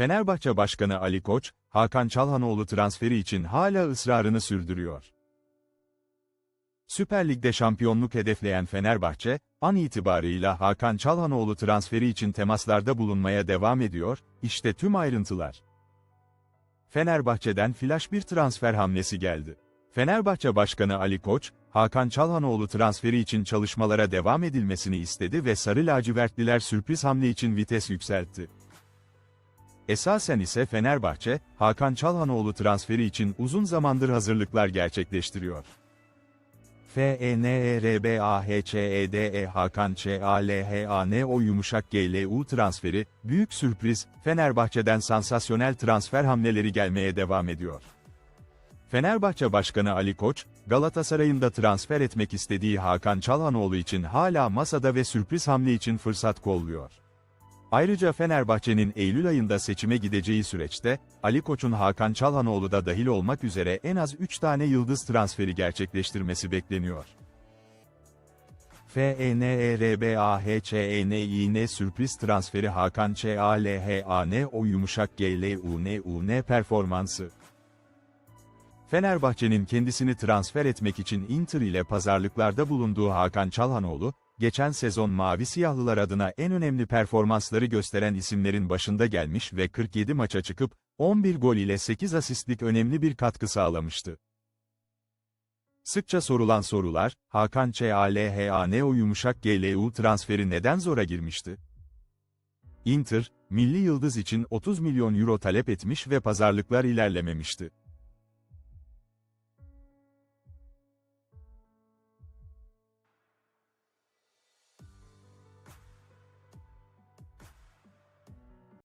Fenerbahçe Başkanı Ali Koç, Hakan Çalhanoğlu transferi için hala ısrarını sürdürüyor. Süper Lig'de şampiyonluk hedefleyen Fenerbahçe, an itibarıyla Hakan Çalhanoğlu transferi için temaslarda bulunmaya devam ediyor, işte tüm ayrıntılar. Fenerbahçe'den flash bir transfer hamlesi geldi. Fenerbahçe Başkanı Ali Koç, Hakan Çalhanoğlu transferi için çalışmalara devam edilmesini istedi ve Sarı Lacivertliler sürpriz hamle için vites yükseltti. Esasen ise Fenerbahçe, Hakan Çalhanoğlu transferi için uzun zamandır hazırlıklar gerçekleştiriyor. E F-E-N-E-R-B-A-H-Ç-E-D-E Hakan Ç-A-L-H-A-N-O yumuşak G-L-U transferi, büyük sürpriz, Fenerbahçe'den sansasyonel transfer hamleleri gelmeye devam ediyor. Fenerbahçe Başkanı Ali Koç, Galatasaray'ın da transfer etmek istediği Hakan Çalhanoğlu için hala masada ve sürpriz hamle için fırsat kolluyor. Ayrıca Fenerbahçe'nin Eylül ayında seçime gideceği süreçte, Ali Koç'un Hakan Çalhanoğlu da dahil olmak üzere en az 3 tane yıldız transferi gerçekleştirmesi bekleniyor. E FENERBAHÇENİN sürpriz transferi Hakan ÇALHAN o yumuşak GLUNUN performansı. Fenerbahçe'nin kendisini transfer etmek için Inter ile pazarlıklarda bulunduğu Hakan Çalhanoğlu, geçen sezon Mavi Siyahlılar adına en önemli performansları gösteren isimlerin başında gelmiş ve 47 maça çıkıp, 11 gol ile 8 asistlik önemli bir katkı sağlamıştı. Sıkça sorulan sorular, Hakan ÇALHANO yumuşak GLU transferi neden zora girmişti? Inter, milli yıldız için 30 milyon euro talep etmiş ve pazarlıklar ilerlememişti.